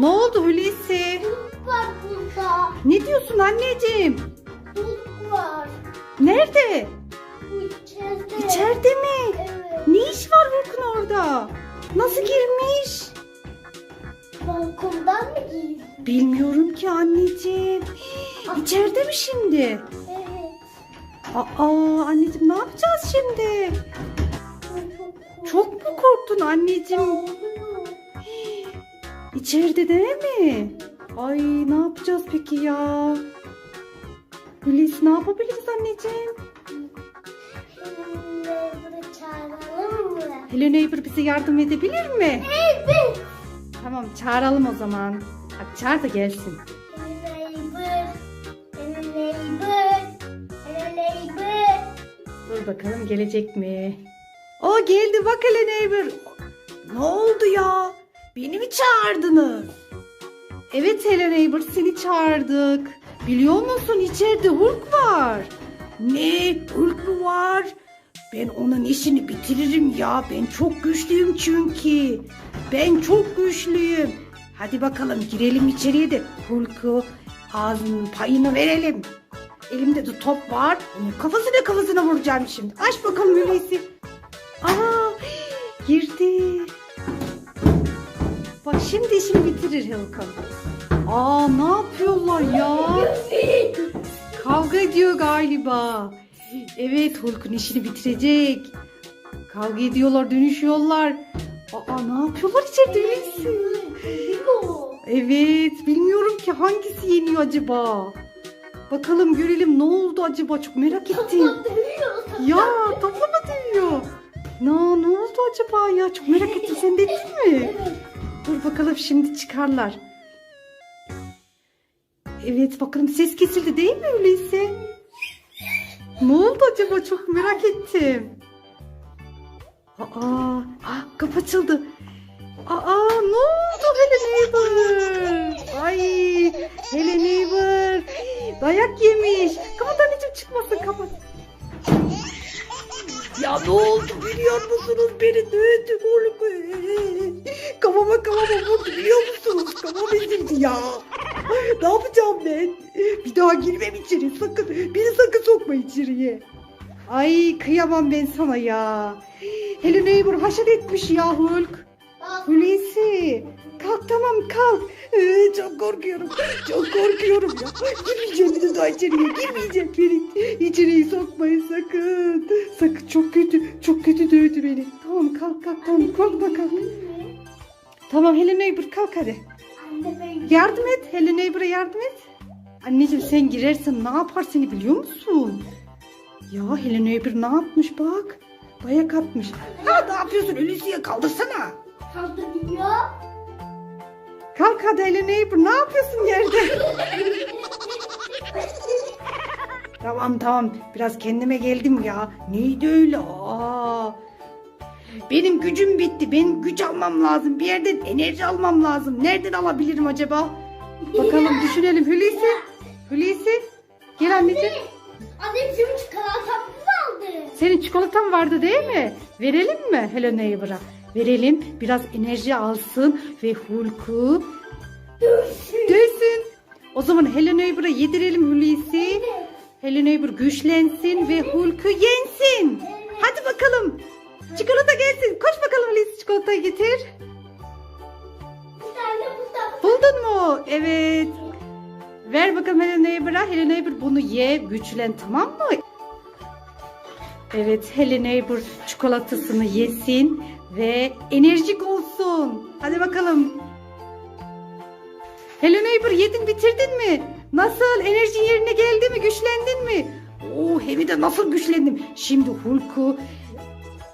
Ne oldu Hulusi? Bulut var burada. Ne diyorsun anneciğim? Bulut var. Nerede? İçeride. İçeride mi? Evet. Ne iş var Hulk'un orada? Nasıl girmiş? Balkondan mı giydin? Bilmiyorum ki anneciğim. İçeride mi şimdi? Evet. Aa anneciğim ne yapacağız şimdi? Çok mu korktun anneciğim? İçeride değil mi? Ay ne yapacağız peki ya? Hulusi ne yapabiliriz anneciğim? Bunu çağıralım mı? Hello Neighbor bize yardım edebilir mi? Evet. Tamam çağıralım o zaman. Hadi çağır da gelsin. Dur bakalım gelecek mi? O geldi bak hele Neighbor. Ne oldu ya? Beni mi çağırdınız? Evet hele Neighbor seni çağırdık. Biliyor musun içeride Hulk var. Ne? Hulk mu var? Ben onun işini bitiririm ya. Ben çok güçlüyüm çünkü. Ben çok güçlüyüm. Hadi bakalım girelim içeriye de Hulk'u ağzının payını verelim. Elimde de top var. Onun kafasına kafasına vuracağım şimdi. Aç bakalım Hulusi. Aa girdi. Bak şimdi işini bitirir Hulk'un. Aa ne yapıyorlar ya? Kavga ediyor galiba. Evet Hulk'un işini bitirecek. Kavga ediyorlar, dönüşüyorlar. Aa ne yapıyorlar içeride Hulusi? Evet, bilmiyorum ki hangisi yeniyor acaba. Bakalım görelim ne oldu acaba çok merak ettim. Ya topla mı dövüyor? Ne, ne oldu acaba ya çok merak ettim sen de ettin mi? Evet. Dur bakalım şimdi çıkarlar. Evet bakalım ses kesildi değil mi öyleyse? Ne oldu acaba çok merak ettim. Aa, ah, kapı açıldı. Aa ne oldu Hele Neighbor? Ay Hele Neighbor. Dayak yemiş. Kapat anneciğim çıkmasın kapat. Ya ne oldu biliyor musunuz? Beni dövdü oğlum. Kafama kafama vurdu biliyor musunuz? Kafam ezildi ya. Ne yapacağım ben? Bir daha girmem içeri sakın. Beni sakın sokma içeriye. Ay kıyamam ben sana ya. Hello Neighbor haşet etmiş ya Hulk. Hulusi kalk tamam kalk. Ee, çok korkuyorum. Çok korkuyorum ya. Girmeyeceğim bir daha içeriye. Girmeyeceğim beni. İçeriye sokmayın sakın. Sakın çok kötü. Çok kötü dövdü beni. Tamam kalk kalk tamam korkma kalk. Tamam Helen Neighbor kalk hadi. Yardım et. Helen Neighbor'a yardım et. Anneciğim sen girersen ne yapar seni biliyor musun? Ya Helen Neighbor ne yapmış bak. Dayak atmış. Ha ne yapıyorsun? Hulusi'ye kaldırsana. kaldırıyor. Kalk hadi Helen Neighbor ne yapıyorsun yerde? tamam tamam biraz kendime geldim ya. Neydi öyle? Aa. Benim gücüm bitti. Benim güç almam lazım. Bir yerden enerji almam lazım. Nereden alabilirim acaba? Bakalım düşünelim. Hulusi. Hulusi. Gel anneciğim. Annem şimdi çikolatamı mı aldı? Senin çikolatan vardı değil mi? Verelim mi Hello Neighbor'a? Verelim. Biraz enerji alsın ve Hulk'u dövsün. O zaman Hello Neighbor'a yedirelim Hulusi. Hello Neighbor güçlensin ve Hulk'u yensin. Hadi bakalım. Çikolata gelsin. Koş bakalım Hulusi çikolatayı getir. Buldun mu? Evet. Ver bakalım Hello Neighbor'a. Hello Neighbor bunu ye, güçlen tamam mı? Evet, Hello Neighbor çikolatasını yesin ve enerjik olsun. Hadi bakalım. Hello Neighbor yedin bitirdin mi? Nasıl? Enerjin yerine geldi mi? Güçlendin mi? Oo hem de nasıl güçlendim. Şimdi Hulk'u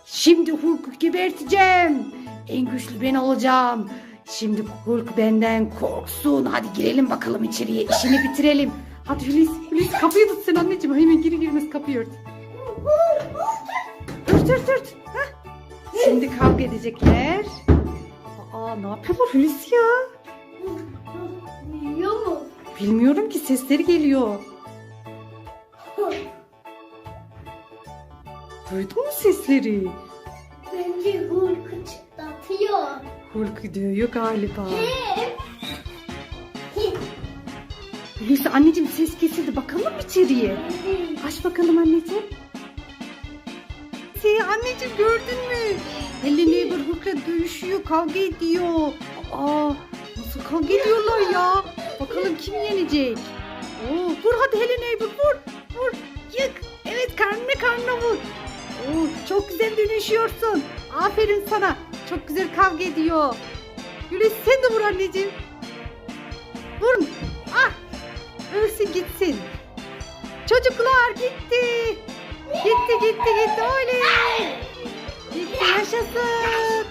Şimdi Hulk'u geberteceğim. En güçlü ben olacağım. Şimdi Hulk benden korksun. Hadi girelim bakalım içeriye. İşini bitirelim. Hadi Hulusi, Hulusi kapıyı tut sen anneciğim. Hemen giri girmez kapıyı ört. Ört ört ört. Hah. Şimdi kavga edecekler. Aa ne yapıyorlar Hulusi ya? Biliyor mu? Bilmiyorum ki sesleri geliyor. Duydun mu sesleri? Bence Hulk'u çıtlatıyor. Hulk diyor galiba. Hem Hulusi anneciğim ses kesildi. Bakalım içeriye? Aç bakalım anneciğim. Şey, anneciğim gördün mü? Hello Neighborhood'la dövüşüyor, kavga ediyor. Aa, nasıl kavga ediyorlar ya? Bakalım kim yenecek? Oo, vur hadi Hello Neighbor vur. Vur. Yık. Evet karnına karnına vur. Oo, çok güzel dönüşüyorsun. Aferin sana. Çok güzel kavga ediyor. Hulusi sen de vur anneciğim. Vur. Ah. Ölsün gitsin. Çocuklar gitti. Gitti gitti gitti oley. Gitti yaşasın.